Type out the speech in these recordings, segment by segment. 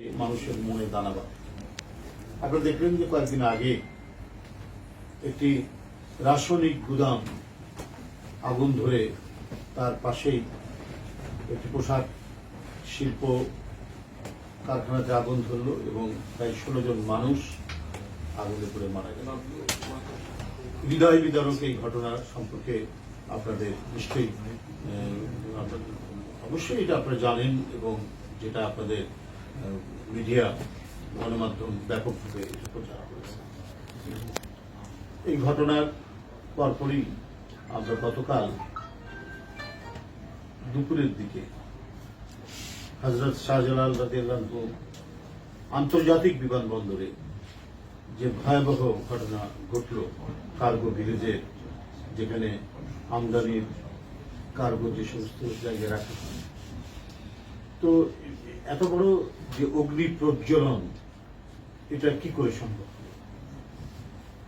মানুষের মনে দানা বাঁধে। আপনারা দেখলেন যে কয়েকদিন আগে একটি রাসায়নিক গুদাম আগুন ধরে তার পাশেই একটি পোশাক শিল্প কারখানাতে আগুন ধরলো এবং প্রায় ষোলো জন মানুষ আগুনে পড়ে মারা গেল। হৃদয় বিদারক এই ঘটনা সম্পর্কে আপনাদের নিশ্চয়ই অবশ্যই এটা আপনারা জানেন এবং যেটা আপনাদের মিডিয়া গণমাধ্যম ব্যাপকভাবে প্রচার করেছে। এই ঘটনার পরপরই আমরা গতকাল দুপুরের দিকে হজরত শাহজালাল আন্তর্জাতিক বিমানবন্দরে যে ভয়াবহ ঘটনা ঘটল কার্গো ভিলেজে, যেখানে আমদানির কার্গো যে সমস্ত জায়গায় রাখা হয়, তো এত বড় যে অগ্নি প্রজ্বলন, এটা কি করে সম্ভব?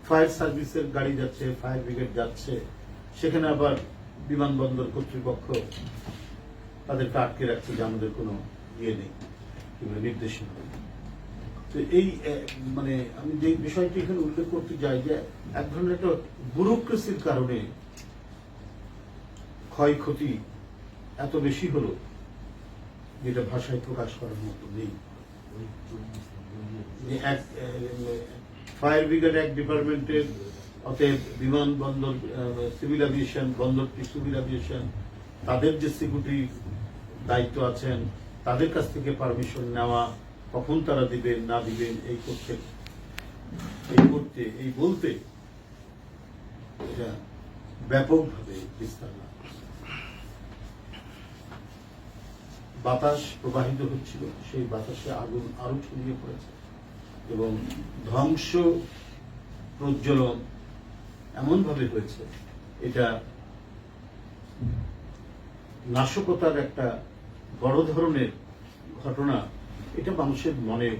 ফায়ার সার্ভিসের গাড়ি যাচ্ছে, ফায়ার ব্রিগেড যাচ্ছে, সেখানে আবার বিমানবন্দর কর্তৃপক্ষ তাদেরকে আটকে রাখছে যে আমাদের কোনো ইয়ে নেই কিংবা নির্দেশনা তো এই মানে আমি যে বিষয়টি এখানে উল্লেখ করতে যাই যে এক ধরনের একটা ব্যুরোক্রেসির কারণে ক্ষয়ক্ষতি এত বেশি হলো যেটা ভাষায় প্রকাশ করার মতো নেই। ফায়ার ব্রিগেড এক ডিপার্টমেন্টের অতএব বিমানবন্দর সিভিল অ্যাভিয়েশন বন্দরটি সিভিল অ্যাভিয়েশন তাদের যে সিকিউরিটি দায়িত্ব আছেন, তাদের কাছ থেকে পারমিশন নেওয়া কখন তারা দিবেন, না দিবেন, এই করতে এই করতে, এই বলতে এটা ব্যাপকভাবে বিস্তার লাভ করেছে। বাতাস প্রবাহিত হচ্ছিল, সেই বাতাসে আগুন আরও ছড়িয়ে পড়েছে। এবং ধ্বংস প্রজ্বলন এমন ভাবে হয়েছে, এটা নাশকতার একটা বড় ধরনের ঘটনা, এটা মানুষের মনে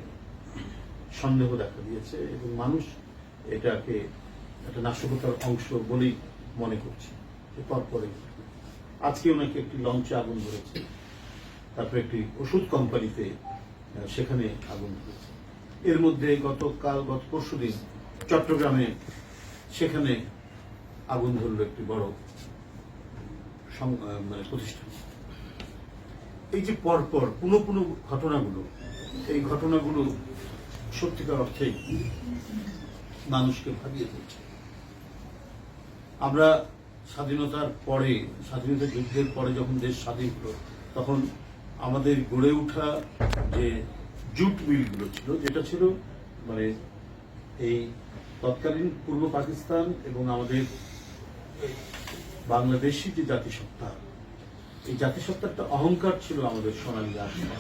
সন্দেহ দেখা দিয়েছে এবং মানুষ এটাকে একটা নাশকতার অংশ বলেই মনে করছে। এরপর পরে। আজকে ওনাকে একটি লঞ্চে আগুন ধরেছে। তারপরে একটি ওষুধ কোম্পানিতে সেখানে আগুন ধরেছে। এর মধ্যে গতকাল, গত পরশু দিন চট্টগ্রামে সেখানে আগুন ধরলো একটি বড় মানে প্রতিষ্ঠান। এই যে পরপর পুনঃ পুনঃ ঘটনাগুলো, এই ঘটনাগুলো সত্যিকার অর্থেই মানুষকে ভাবিয়ে তুলছে। আমরা স্বাধীনতার পরে, স্বাধীনতা যুদ্ধের পরে যখন দেশ স্বাধীন হলো, তখন আমাদের গড়ে ওঠা যে জুট মিলগুলো ছিল, যেটা ছিল মানে এই তৎকালীন পূর্ব পাকিস্তান এবং আমাদের বাংলাদেশি যে জাতিসত্তা, এই জাতিসত্তার একটা অহংকার ছিল আমাদের সোনালী রাজনীতি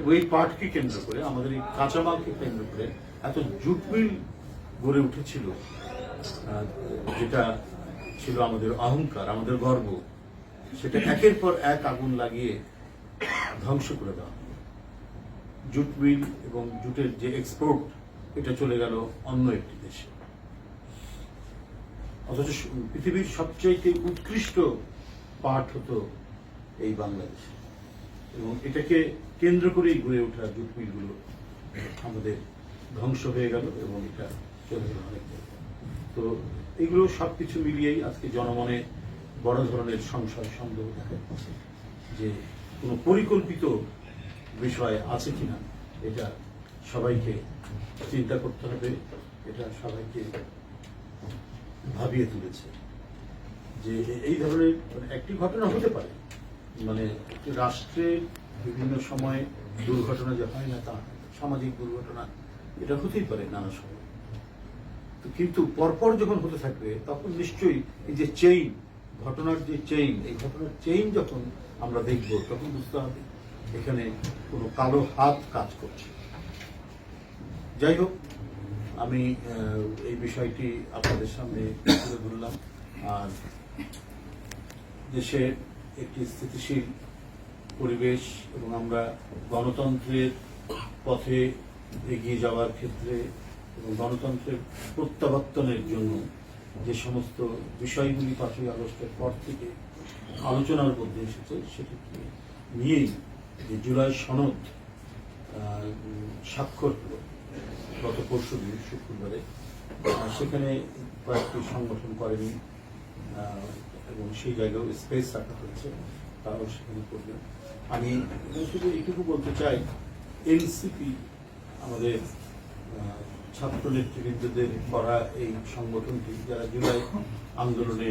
এবং এই পাটকে কেন্দ্র করে, আমাদের এই কাঁচামালকে কেন্দ্র করে এত জুট মিল গড়ে উঠেছিল যেটা ছিল আমাদের অহংকার, আমাদের গর্ব। সেটা একের পর এক আগুন লাগিয়ে ধ্বংস করে দেওয়া জুট মিল এবং জুটের যে এক্সপোর্ট এটা চলে গেল অন্য একটি দেশে। অথচ পৃথিবীর সবচাইতে উৎকৃষ্ট পাঠ হতো এই বাংলাদেশে। এবং এটাকে কেন্দ্র করেই গড়ে ওঠা জুট মিলগুলো আমাদের ধ্বংস হয়ে গেল এবং এটা চলে গেল অনেক তো এগুলো সবকিছু মিলিয়েই আজকে জনমনে বড় ধরনের সংশয়, সন্দেহ দেখা যে কোনো পরিকল্পিত বিষয় আছে কিনা, এটা সবাইকে চিন্তা করতে হবে, এটা সবাইকে ভাবিয়ে তুলেছে। যে এই ধরনের মানে একটি ঘটনা হতে পারে মানে রাষ্ট্রে বিভিন্ন সময় দুর্ঘটনা যে হয় না তা, সামাজিক দুর্ঘটনা, এটা হতেই পারে নানা সময়। কিন্তু পরপর যখন হতে থাকবে, তখন নিশ্চয়ই এই যে চেইন ঘটনার যে চেইন এই ঘটনার চেইন যখন আমরা দেখব তখন বুঝতে হবে এখানে কোনো কালো হাত কাজ করছে। যাই হোক, আমি এই বিষয়টি আপনাদের সামনে তুলে ধরলাম। আর দেশে একটি স্থিতিশীল পরিবেশ এবং আমরা গণতন্ত্রের পথে এগিয়ে যাওয়ার ক্ষেত্রে এবং গণতন্ত্রের প্রত্যাবর্তনের জন্য যে সমস্ত বিষয়গুলি পাঁচই আগস্টের পর থেকে আলোচনার মধ্যে এসেছে, সেটিকে নিয়েই যে জুলাই সনদ স্বাক্ষর গত পরশু দিন, শুক্রবারে সেখানে কয়েকটি সংগঠন করেনি এবং সেই জায়গায় স্পেস রাখা হয়েছে, তারাও সেখানে করবেন। আমি শুধু এটুকু বলতে চাই এনসিপি আমাদের ছাত্র নেতৃবৃন্দদের করা এই সংগঠনটি, যারা জুলাই আন্দোলনে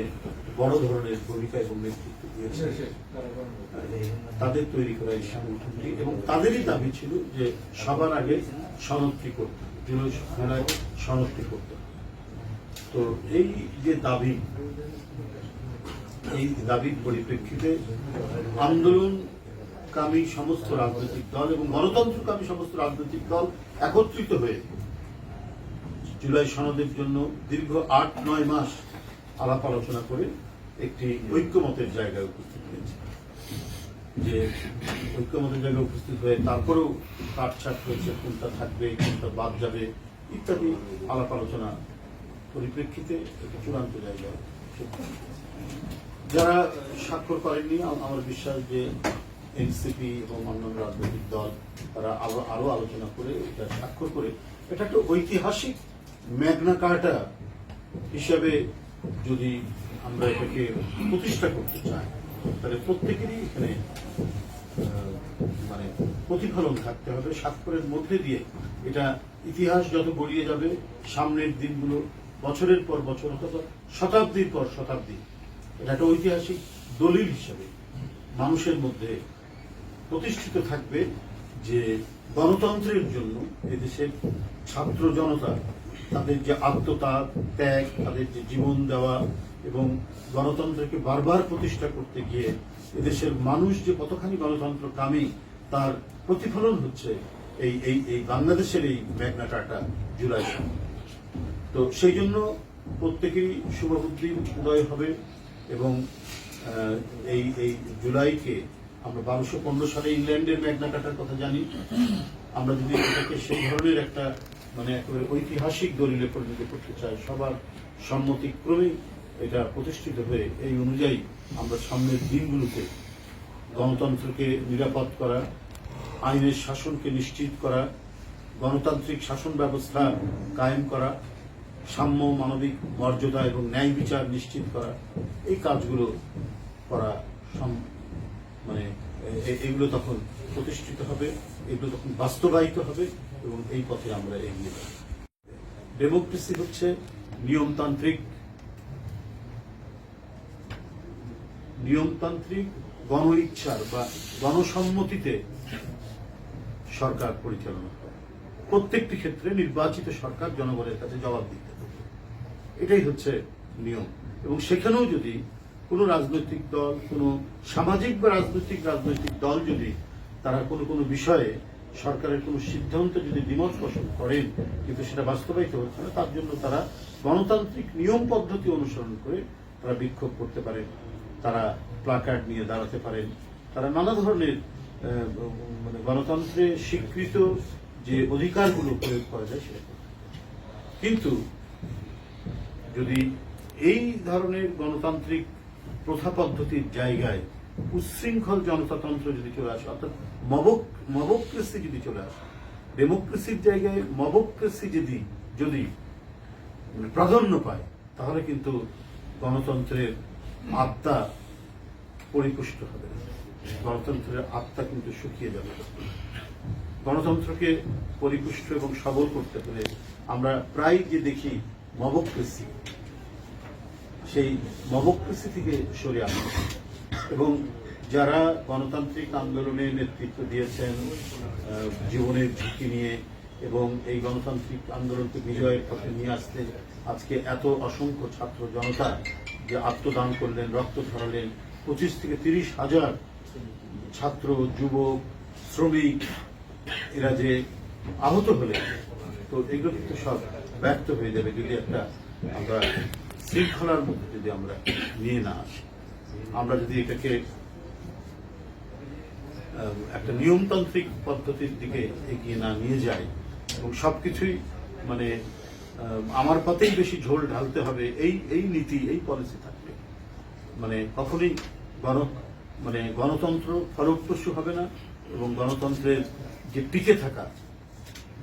বড় ধরনের ভূমিকা এবং নেতৃত্ব দিয়েছে, তাদের তৈরি করা এই সংগঠনটি এবং তাদেরই দাবি ছিল যে সবার আগে সনদটি করতে জুলাই মেলায় সনদটি করতে তো এই যে দাবি, এই দাবির পরিপ্রেক্ষিতে আন্দোলন কামী সমস্ত রাজনৈতিক দল এবং গণতন্ত্রকামী সমস্ত রাজনৈতিক দল একত্রিত হয়ে জুলাই সনদের জন্য দীর্ঘ আট, নয় মাস আলাপ আলোচনা করে একটি ঐক্যমতের জায়গায় উপস্থিত হয়েছে। যে ঐক্যমতের জায়গায় উপস্থিত হয়ে তারপরেও কাটছাট হয়েছে কোনটা থাকবে, কোনটা বাদ যাবে, ইত্যাদি আলাপ আলোচনা পরিপ্রেক্ষিতে একটি চূড়ান্ত জায়গায় যারা স্বাক্ষর করেননি আমার বিশ্বাস যে এনসিপি এবং অন্যান্য রাজনৈতিক দল, তারা আরও আরও আলোচনা করে, এটা স্বাক্ষর করে, এটা একটা ঐতিহাসিক ম্যাগনা কার্টা হিসাবে যদি আমরা এটাকে প্রতিষ্ঠা করতে চাই, তাহলে প্রত্যেকেরই এখানে মানে প্রতিফলন থাকতে হবে। স্বাক্ষরের মধ্যে দিয়ে এটা ইতিহাস যত গড়িয়ে যাবে, সামনের দিনগুলো, বছরের পর বছর অথবা শতাব্দীর পর শতাব্দী, এটা একটা ঐতিহাসিক দলিল হিসাবে মানুষের মধ্যে প্রতিষ্ঠিত থাকবে যে গণতন্ত্রের জন্য এদেশের ছাত্র জনতা তাদের যে আত্মতা, ত্যাগ, তাদের যে জীবন দেওয়া এবং গণতন্ত্রকে বারবার প্রতিষ্ঠা করতে গিয়ে এদেশের মানুষ যে কতখানি গণতন্ত্র কামী, তার প্রতিফলন হচ্ছে এই এই এই বাংলাদেশের এই ম্যাগনা কার্টা জুলাই তো সেই জন্য প্রত্যেকেরই শুভবুদ্ধির উদয় হবে এবং এই এই জুলাইকে আমরা বারোশো পনেরো সালে ইংল্যান্ডের ম্যাগনা কাটার কথা জানি। আমরা যদি এটাকে সেই ধরনের একটা মানে একেবারে ঐতিহাসিক দলিলে পরিণত করতে চাই সবার সম্মতিক্রমে এটা প্রতিষ্ঠিত হয়ে এই অনুযায়ী আমরা সামনের দিনগুলোতে গণতন্ত্রকে নিরাপদ করা, আইনের শাসনকে নিশ্চিত করা, গণতান্ত্রিক শাসন ব্যবস্থা কায়েম করা, সাম্য, মানবিক মর্যাদা এবং ন্যায় বিচার নিশ্চিত করা, এই কাজগুলো করা মানে এগুলো তখন প্রতিষ্ঠিত হবে, এগুলো তখন বাস্তবায়িত হবে এবং এই পথে আমরা এগিয়ে যাব। ডেমোক্রেসি হচ্ছে নিয়মতান্ত্রিক নিয়মতান্ত্রিক গণ ইচ্ছার বা গণসম্মতিতে সরকার পরিচালনা করে। প্রত্যেকটি ক্ষেত্রে নির্বাচিত সরকার জনগণের কাছে জবাব দিতে এটাই হচ্ছে নিয়ম। এবং সেখানেও যদি কোনো রাজনৈতিক দল, কোনো সামাজিক বা রাজনৈতিক রাজনৈতিক দল যদি তারা কোনো কোনো বিষয়ে সরকারের কোনো সিদ্ধান্ত যদি দ্বিমত পোষণ করেন, কিন্তু সেটা বাস্তবায়িত হচ্ছে না, তার জন্য তারা গণতান্ত্রিক নিয়ম পদ্ধতি অনুসরণ করে তারা বিক্ষোভ করতে পারেন, তারা প্লাকার্ড নিয়ে দাঁড়াতে পারেন, তারা নানা ধরনের মানে গণতন্ত্রে স্বীকৃত যে অধিকারগুলো প্রয়োগ করা যায় সেটা কিন্তু যদি এই ধরনের গণতান্ত্রিক প্রথা পদ্ধতির জায়গায় উচ্ছৃঙ্খল জনতাতন্ত্র যদি চলে আসে, অর্থাৎ মবক, মবক্রেসি যদি চলে আসে, ডেমোক্রেসির জায়গায় মবক্রেসি যদি যদি মানে প্রাধান্য পায়, তাহলে কিন্তু গণতন্ত্রের আত্মা পরিপুষ্ট হবে গণতন্ত্রের আত্মা কিন্তু শুকিয়ে যাবে। গণতন্ত্রকে পরিপুষ্ট এবং সবল করতে হলে আমরা প্রায় যে দেখি মবক্রেসি সেই মবক্রেসি থেকে সরে আসতে এবং যারা গণতান্ত্রিক আন্দোলনে নেতৃত্ব দিয়েছেন জীবনের ঝুঁকি নিয়ে এবং এই গণতান্ত্রিক আন্দোলনকে বিজয়ের পথে নিয়ে আসতে আজকে এত অসংখ্য ছাত্র জনতা যে আত্মদান করলেন, রক্ত ধরালেন পঁচিশ থেকে তিরিশ হাজার ছাত্র, যুবক, শ্রমিক, এরা যে আহত হলেন, তো এগুলো কিন্তু সব ব্যর্থ হয়ে যাবে যদি একটা আমরা শৃঙ্খলার মধ্যে যদি আমরা নিয়ে না আসি, আমরা যদি এটাকে একটা নিয়মতান্ত্রিক পদ্ধতির দিকে এগিয়ে না নিয়ে যাই, এবং সবকিছুই মানে আমার পথেই বেশি ঝোল ঢালতে হবে, এই এই নীতি, এই পলিসি থাকবে মানে কখনোই গণ মানে গণতন্ত্র ফলপ্রসূ হবে না, এবং গণতন্ত্রের যে টিকে থাকা,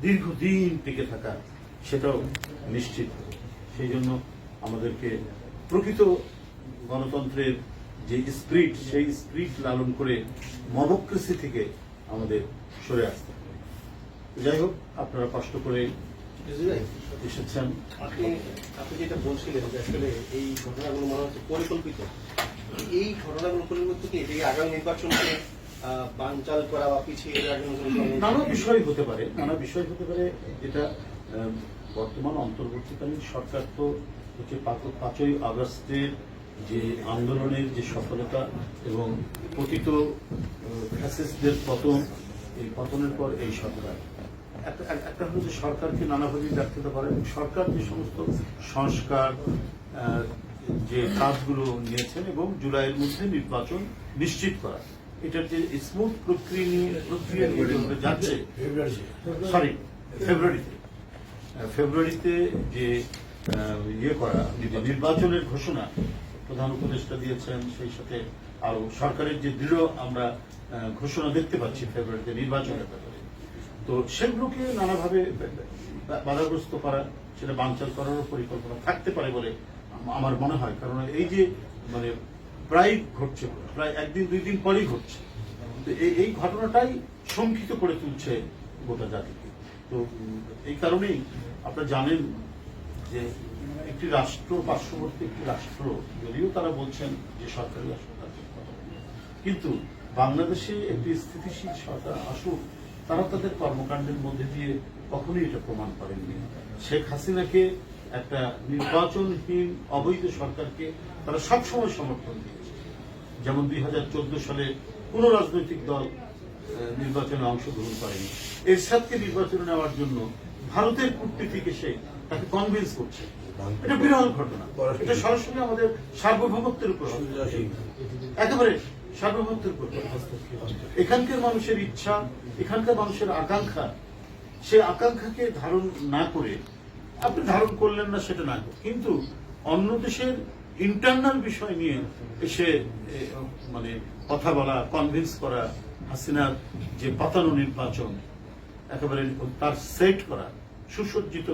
দীর্ঘদিন টিকে থাকা, সেটাও নিশ্চিত। সেই জন্য আমাদেরকে প্রকৃত গণতন্ত্রের যে স্পিরিট সেই স্প্রিট লালন করে মবক্রেসি থেকে আমাদের সরে আসতে হবে। যাই হোক আপনারা কষ্ট করে এসেছেন। আপনি আপনি যেটা বলছিলেন যে আসলে এই ঘটনাগুলো মনে হচ্ছে পরিকল্পিত এই ঘটনাগুলো পরিকল্পিত কি যে আগামী নির্বাচনকে বানচাল করা বা পিছিয়ে নানা বিষয় হতে পারে নানা বিষয় হতে পারে। যেটা বর্তমান অন্তর্বর্তীকালীন সরকার তো হচ্ছে পাঁচই আগস্টের যে আন্দোলনের যে সফলতা এবং পতিত ফ্যাসিস্টদের পতন এই পতনের পর এই সরকার। একটা এক- একটা হলো যে সরকারকে নানাভাবে হতে পারে সরকার যে সমস্ত সংস্কার যে কাজগুলো নিয়েছেন এবং জুলাইয়ের মধ্যে নির্বাচন নিশ্চিত করা এটার যে স্মুথ প্রক্রিয়া নিয়ে প্রক্রিয়া নিয়ে যাচ্ছে সরি ফেব্রুয়ারিতে। ফেব্রুয়ারিতে যে ইয়ে করা নির্বাচনের ঘোষণা প্রধান উপদেষ্টা দিয়েছেন, সেই সাথে আরও সরকারের যে দৃঢ় আমরা ঘোষণা দেখতে পাচ্ছি ফেব্রুয়ারিতে নির্বাচনের ব্যাপারে। তো সেগুলোকে নানাভাবে বাধাগ্রস্ত করা, সেটা বাঞ্চাল করারও পরিকল্পনা থাকতে পারে বলে আমার মনে হয়। কারণ এই যে মানে প্রায় ঘটছে, প্রায় একদিন, দুই দিন পরেই ঘটছে। তো এই ঘটনাটাই শঙ্কিত করে তুলছে গোটা জাতিকে। তো এই কারণেই আপনারা জানেন যে একটি রাষ্ট্র, পার্শ্ববর্তী একটি রাষ্ট্র, যদিও তারা বলছেন যে সরকারি। কিন্তু বাংলাদেশে একটি স্থিতিশীল সরকার আসুক, তারা তাদের কর্মকাণ্ডের মধ্যে দিয়ে কখনোই এটা প্রমাণ করেননি। শেখ হাসিনাকে একটা নির্বাচনহীন, অবৈধ সরকারকে তারা সবসময় সমর্থন দিয়েছে। যেমন দুই হাজার চোদ্দ সালে কোন রাজনৈতিক দল নির্বাচনে অংশগ্রহণ করেনি। এরশাদকে নির্বাচনে নেওয়ার জন্য ভারতের কূটনীতিকে সে তাকে কনভিন্স করছে। এটা বিরল ঘটনা। এটা সরাসরি আমাদের সার্বভৌমত্বের উপর একেবারে সার্বভৌমত্বের উপর এখানকার মানুষের ইচ্ছা এখানকার মানুষের আকাঙ্ক্ষা সে আকাঙ্ক্ষাকে ধারণ না করে আপনি ধারণ করলেন না সেটা না কিন্তু অন্য দেশের ইন্টারনাল বিষয় নিয়ে এসে মানে কথা বলা কনভিন্স করা হাসিনার যে পাতানো নির্বাচন একেবারে তার সেট করা সুসজ্জিত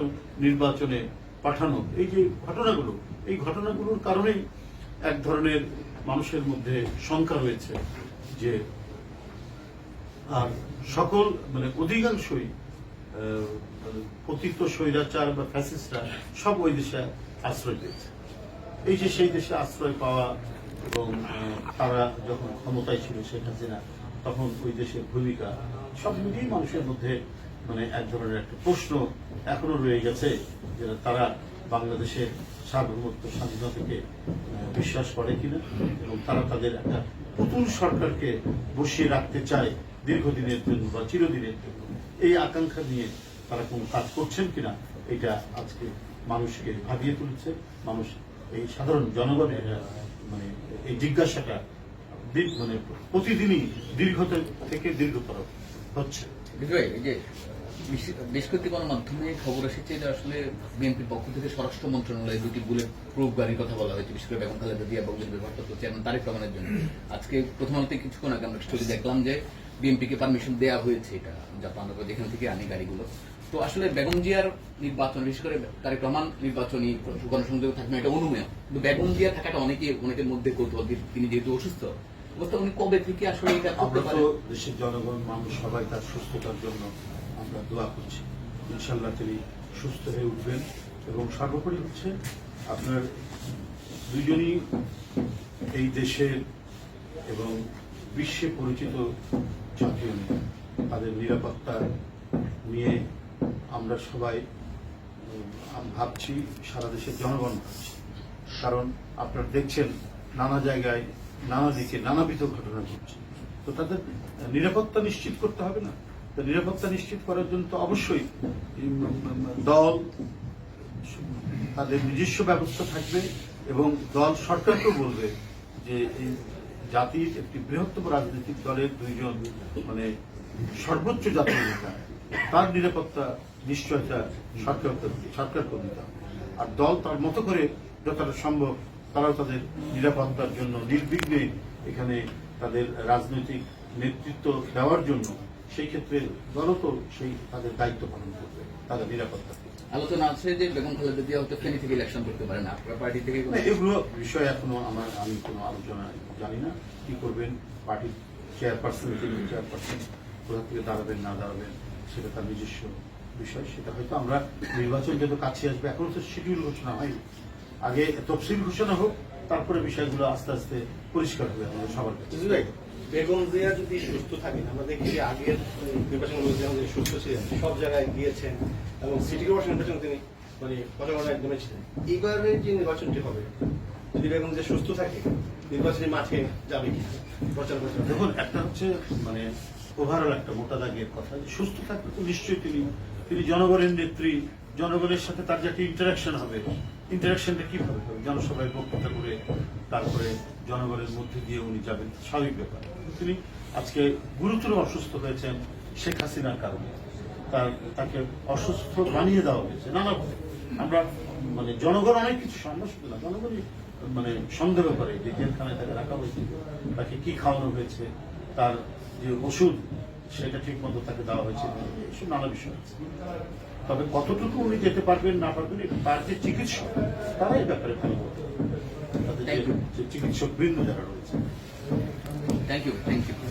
নির্বাচনে পাঠানো। এই যে ঘটনাগুলো, এই ঘটনাগুলোর কারণেই এক ধরনের মানুষের মধ্যে শঙ্কা রয়েছে যে আর সকল মানে অধিকাংশই পতিত স্বৈরাচার বা ফ্যাসিস্টরা সব ওই দেশে আশ্রয় পেয়েছে। এই যে সেই দেশে আশ্রয় পাওয়া এবং তারা যখন ক্ষমতায় ছিল শেখ হাসিনা, তখন ওই দেশের ভূমিকা সব মিলিয়ে মানুষের মধ্যে মানে এক ধরনের একটা প্রশ্ন এখনও রয়ে গেছে যে তারা বাংলাদেশের সার্বভৌমত্ব, স্বাধীনতাকে বিশ্বাস করে কিনা এবং তারা তাদের একটা পুতুল সরকারকে বসিয়ে রাখতে চায় দীর্ঘদিনের জন্য বা চিরদিনের জন্য। এই আকাঙ্ক্ষা নিয়ে তারা কোন কাজ করছেন কিনা এটা আজকে মানুষকে ভাবিয়ে তুলছে। মানুষ এই সাধারণ জনগণের মানে এই জিজ্ঞাসাটা মানে প্রতিদিনই দীর্ঘ থেকে দীর্ঘতর হচ্ছে। বেশ- কয়েকটি গণমাধ্যমে খবর এসেছে যে আসলে বিএনপির পক্ষ থেকে স্বরাষ্ট্র মন্ত্রণালয়ে দুটি বুলেট প্রুফ গাড়ির কথা বলা হয়েছে বিশেষ করে বেগম খালেদা জিয়া এবং বিএনপির ভারপ্রাপ্ত চেয়ারম্যান তারেক রহমানের জন্য। আজকে প্রথম আলোতে কিছুক্ষণ আগে আমরা স্টোরি দেখলাম যে বিএনপিকে পারমিশন দেওয়া হয়েছে এটা জাপান যেখান থেকে আনি গাড়িগুলো। তো আসলে বেগম জিয়ার নির্বাচন বিশেষ করে তারেক রহমান নির্বাচনী গণসংযোগ থাকবে এটা অনুমেয়। কিন্তু বেগম জিয়া থাকাটা অনেকে অনেকের মধ্যে কৌতূহল তিনি যেহেতু অসুস্থ উনি কবে থেকে আসলে এটা আমরা তো দেশের জনগণ মানুষ সবাই তার সুস্থতার জন্য আমরা দোয়া করছি। ইনশাল্লাহ তিনি সুস্থ হয়ে উঠবেন এবং সর্বোপরি হচ্ছে আপনার দুজনই এই দেশের এবং বিশ্বে পরিচিত চ্যাম্পিয়ন তাদের নিরাপত্তা নিয়ে আমরা সবাই ভাবছি, সারা দেশের জনগণ ভাবছি। কারণ আপনারা দেখছেন, নানা জায়গায়, নানা দিকে নানাবিধ ঘটনা ঘটছে। তো তাদের নিরাপত্তা নিশ্চিত করতে হবে না। নিরাপত্তা নিশ্চিত করার জন্য তো অবশ্যই দল তাদের নিজস্ব ব্যবস্থা থাকবে এবং দল সরকারকেও বলবে যে এই জাতির একটি বৃহত্তম রাজনৈতিক দলের দুইজন মানে সর্বোচ্চ জাতীয় নেতা, তার নিরাপত্তা নিশ্চয়তা সরকার সরকারকে দিতে আর দল তার মতো করে যতটা সম্ভব তারাও তাদের নিরাপত্তার জন্য নির্বিঘ্নে এখানে তাদের রাজনৈতিক নেতৃত্ব দেওয়ার জন্য সেই ক্ষেত্রে দলও তো সেই তাদের দায়িত্ব পালন করবে তাদের নিরাপত্তা আলোচনা আছে যে বেগম খালেদা জিয়া হয়তো ফেনী থেকে ইলেকশন করতে পারেন আপনার পার্টি থেকে না, এগুলো বিষয়ে এখনও আমার আমি কোনো আলোচনা জানি না। কি করবেন? পার্টির চেয়ারপারসন তিনি চেয়ারপারসন কোথা থেকে দাঁড়াবেন না দাঁড়াবেন সেটা তার নিজস্ব বিষয়। সেটা হয়তো আমরা নির্বাচন যত কাছে আসবে এখনও তো শিডিউল ঘোষণা হয়নি। আগে তফসিল ঘোষণা হোক তারপরে বিষয়গুলো আস্তে আস্তে পরিষ্কার হবে আমাদের সবার কাছে। বেগম জিয়া যদি সুস্থ থাকেন, আমরা দেখি যে আগের নির্বাচন তিনি সুস্থ ছিলেন, সব জায়গায় গিয়েছেন এবং সিটি কর্পোরেশন নির্বাচন তিনি মানে প্রচারণা একদমই ছিলেন। এইবারের যে নির্বাচনটি হবে, যদি বেগম জিয়া সুস্থ থাকে, নির্বাচনী মাঠে যাবে কি প্রচার প্রচার। দেখুন, একটা হচ্ছে মানে ওভারঅল একটা মোটা দাগের কথা, যে সুস্থ থাকলে তো নিশ্চয়ই তিনি তিনি জনগণের নেত্রী, জনগণের সাথে তার যে একটা ইন্টারাকশন হবে ইন্টারাকশনটা কীভাবে হবে? জনসভায় বক্তৃতা করে, তারপরে জনগণের মধ্যে দিয়ে উনি যাবেন, স্বাভাবিক ব্যাপার। তিনি আজকে গুরুতর অসুস্থ হয়েছেন শেখ হাসিনার কারণে। তার, তাকে অসুস্থ বানিয়ে দেওয়া হয়েছে নানা আমরা মানে জনগণ অনেক কিছু আমরা না, জনগণই মানে সন্দেহ করে যে জেলখানায় তাকে রাখা হয়েছে, তাকে কি খাওয়ানো হয়েছে, তার যে ওষুধ, সেটা ঠিক মতো তাকে দেওয়া হয়েছে এসব নানা বিষয় আছে। তবে কতটুকু উনি যেতে পারবেন না পারবেন তার যে চিকিৎসক, তারাই ব্যাপারে ভালো চিকিৎসক বৃন্দ যারা রয়েছে থ্যাংক ইউ থ্যাংক ইউ